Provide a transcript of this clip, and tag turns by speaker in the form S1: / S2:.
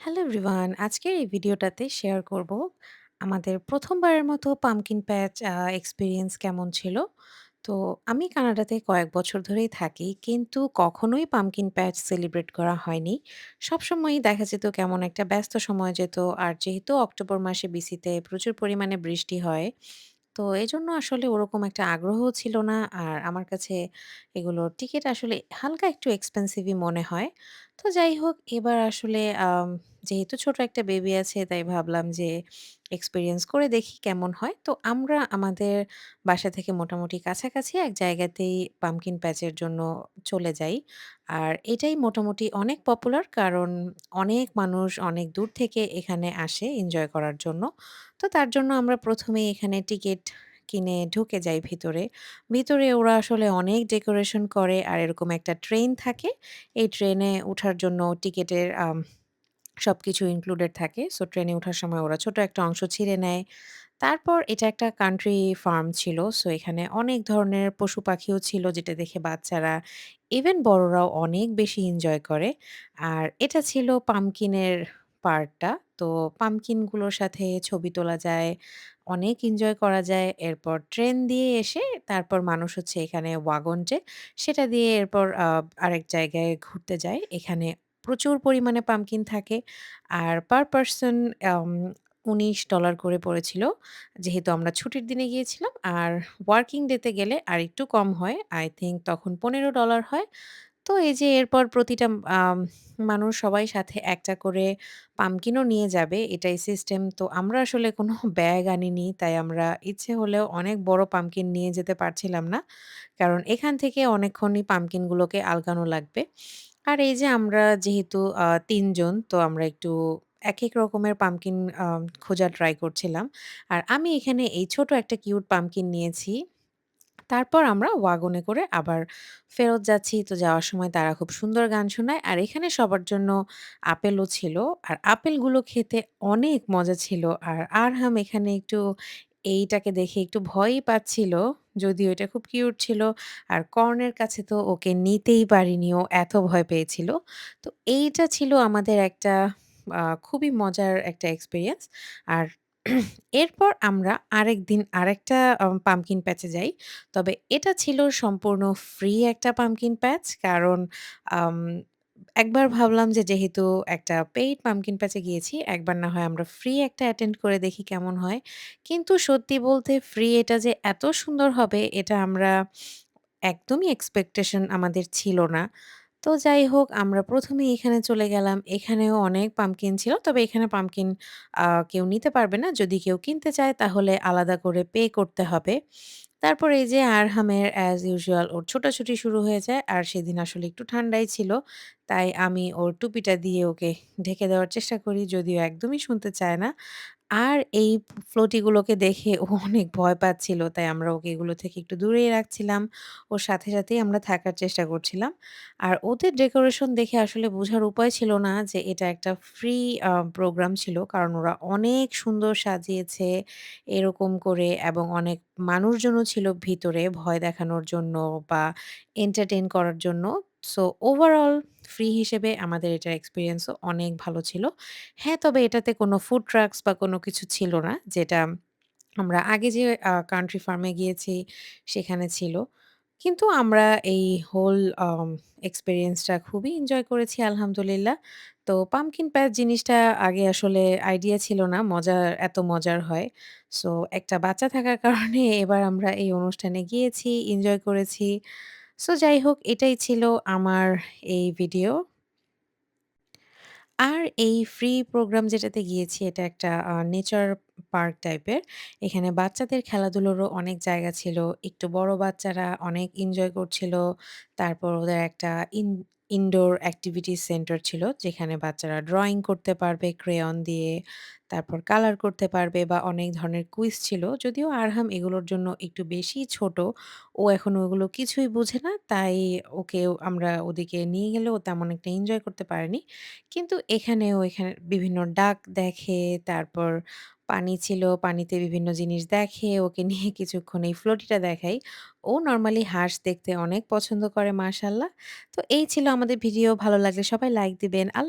S1: Hello everyone. আজকের এই ভিডিওটাতে শেয়ার করব আমাদের ১ম বারের মতো পাম্পকিন প্যাচ এক্সপেরিয়েন্স কেমন ছিল। তো আমি কানাডাতে কয়েক বছর ধরেই থাকি। কিন্তু কখনোই পাম্পকিন প্যাচ সেলিব্রেট করা হয়নি। সবসময়ই দেখা যেত কেমন একটা ব্যস্ত সময় যেত। আর যেহেতু অক্টোবর মাসে বিসিতে প্রচুর পরিমাণে বৃষ্টি হয় তো এই জন্য আসলে ওরকম একটা আগ্রহ ছিল না। আর আমার কাছে এগুলোর টিকিট আসলে হালকা একটু এক্সপেন্সিভই মনে হয়। তো যাই হোক, এবার আসলে যেহেতু ছোট একটা বেবি আছে, তাই ভাবলাম যে এক্সপেরিয়েন্স করে দেখি কেমন হয়। তো আমরা আমাদের বাসা থেকে মোটামুটি কাছাকাছি এক জায়গাতেই পাম্পকিন প্যাচের জন্য চলে যাই। আর এটাই মোটামুটি অনেক পপুলার কারণ অনেক মানুষ অনেক দূর থেকে এখানে আসে এনজয় করার জন্য। তো তার জন্য আমরা ১ম এই এখানে টিকেট কিনে ঢুকে যাই ভিতরে। ভিতরে ওরা আসলে অনেক ডেকোরেশন করে আর এরকম একটা ট্রেন থাকে। এই ট্রেনে উঠার জন্য টিকেটের সবকিছু ইনক্লুডেড থাকে। সো ট্রেনে ওঠার সময় ওরা ছোট একটা অংশ ছিঁড়ে নেয়। তারপর এটা একটা কান্ট্রি ফার্ম ছিল। সো এখানে অনেক ধরনের পশু-পাখিও ছিল যেটা দেখে বাচ্চারা ইভেন বড়রাও অনেক বেশি এনজয় করে। আর এটা ছিল পামকিনের পার্টটা। তো পামকিনগুলোর সাথে ছবি তোলা যায়, অনেক এনজয় করা যায়। এরপর ট্রেন দিয়ে এসে তারপর মানুষ হচ্ছে এখানে ওয়াগনটে, সেটা দিয়ে এরপর আরেক জায়গায় ঘুরতে যায়। এখানে প্রচুর পরিমাণে পাম্পকিন থাকে। আর পার পারসন উনিশ $১৯ করে পড়েছিল। যেহেতু আমরা ছুটির দিনে গিয়েছিলাম। আর ওয়ার্কিং ডে তে গেলে আরেকটু কম হয়। আই থিঙ্ক তখন $১৫ হয়। তো এই যে এরপর প্রতিটা মানুষ সবাই সাথে একটা করে পাম্পকিনও নিয়ে যাবে, এটাই সিস্টেম। তো আমরা আসলে কোনো ব্যাগ আনিনি। তাই আমরা ইচ্ছে হলেও অনেক বড় পাম্পকিন নিয়ে যেতে পারছিলাম না। কারণ এখান থেকে অনেকক্ষণই পাম্পকিন গুলোকে আলগানো লাগবে। আর এই যে আমরা যেহেতু, আ ৩ জন তো আমরা একটু একেক রকমের পাম্পকিন আ, খোঁজার ট্রাই করছিলাম। আর আমি এখানে এই ছোট একটা কিউট পাম্পকিন নিয়েছি। তারপর আমরা ওয়াগনে করে আবার ফেরত যাচ্ছি। তো যাওয়ার সময় তারা খুব সুন্দর গান শোনায়। আর এখানে সবার জন্য আপেলও ছিল। আর আপেলগুলো খেতে অনেক মজা ছিল। আর আরহাম এখানে একটু এইটাকে দেখে একটু ভয়ই পাচ্ছিল। যদিও এটা খুব কিউট ছিল। আর কর্নের কাছে তো ওকে নিতেই পারিনি। ও এত ভয় পেয়েছিল। তো এইটা ছিল আমাদের একটা খুবই মজার একটা এক্সপেরিয়েন্স। আর এরপর আমরা আরেকদিন আরেকটা, আ পাম্পকিন প্যাচে যাই। তবে এটা ছিল সম্পূর্ণ ফ্রি একটা পাম্পকিন প্যাচ। কারণ একবার ভাবলাম যে যেহেতু একটা পেইড পাম্পকিন প্যাচে গিয়েছি, একবার না হয় আমরা ফ্রি একটা অ্যাটেন্ড করে দেখি কেমন হয়। কিন্তু সত্যি বলতে ফ্রি এটা যে এত সুন্দর হবে এটা আমরা একদমই এক্সপেকটেশন আমাদের ছিল না। তো যাই হোক আমরা ১ম এই এখানে চলে গেলাম। এখানেও অনেক পাম্পকিন ছিল। তবে এখানে পাম্পকিন আ কেউ নিতে পারবে না। যদি কেউ কিনতে চায় তাহলে আলাদা করে পে করতে হবে। তারপর এই যে আরহামের অ্যাজ ইউজুয়াল ওর ছোটাছুটি শুরু হয়ে যায়। আর সেদিন আসলে একটু ঠান্ডাই ছিল। তাই আমি ওর টুপিটা দিয়ে ওকে ঢেকে দেওয়ার চেষ্টা করি। যদিও একদমই শুনতে চায় না। আর এই ফ্লোটিগুলোকে দেখে ও অনেক ভয় পাচ্ছিল। তাই আমরা ওকে এগুলো থেকে একটু দূরেই রাখছিলাম। ওর সাথে, সাথেই আমরা থাকার চেষ্টা করছিলাম। আর ওদের ডেকোরেশন দেখে আসলে বোঝার উপায় ছিল না যে এটা একটা ফ্রি প্রোগ্রাম ছিল। কারণ ওরা অনেক সুন্দর সাজিয়েছে এরকম করে এবং অনেক মানুষজনও ছিল ভিতরে ভয় দেখানোর জন্য বা এন্টারটেইন করার জন্য। সো ওভারঅল ফ্রি হিসেবে আমাদের এটার এক্সপেরিয়েন্স ও অনেক ভালো ছিল। হ্যাঁ, তবে এটাতে কোনো ফুড ট্রাকস বা কোনো কিছু ছিল না। যেটা আমরা আগে যে কান্ট্রি ফার্মে গিয়েছি সেখানে ছিল। কিন্তু আমরা এই হোল আম এক্সপেরিয়েন্স খুবই এনজয় করেছি আলহামদুলিল্লাহ। তো পাম্পকিন প্যাচ জিনিসটা আগে আসলে আইডিয়া ছিল না মজার এত মজার হয়। সো একটা বাচ্চা থাকার কারণে এবার আমরা এই অনুষ্ঠানে গিয়েছি, এনজয় করেছি। সো যাই হোক এটাই ছিল আমার এই ভিডিও। আর এই ফ্রি প্রোগ্রাম যেটাতে গিয়েছি, এটা একটা নেচার পার্ক টাইপের। এখানে বাচ্চাদের খেলাধুলারও অনেক জায়গা ছিল। একটু বড় বাচ্চারা অনেক এনজয় করছিল। তারপর ওদের একটা ইন ইনডোর এক্টিভিটিস সেন্টার ছিল। যেখানে বাচ্চারা ড্রইং করতে পারবে ক্রেয়ন দিয়ে। তারপর কালার করতে পারবে বা অনেক ধরনের কুইজ ছিল। যদিও আরহাম এগুলোর জন্য একটু বেশি ছোট। ও এখন ওগুলো কিছুই বুঝে না। তাই ওকে আমরা ওদিকে নিয়ে গেলেও তেমন একটা এনজয় করতে পারেনি। কিন্তু এখানেও এখানে বিভিন্ন ডাক দেখে, তারপর পানি ছিল, পানিতে বিভিন্ন জিনিস দেখে। ওকে নিয়ে কিছুক্ষণ এই ফ্লোটিটা দেখাই। ও নর্মালি হাঁস দেখতে অনেক পছন্দ করে মাশাআল্লাহ। তো এই ছিল আমাদের ভিডিও। ভালো লাগলে সবাই লাইক দিবেন। আল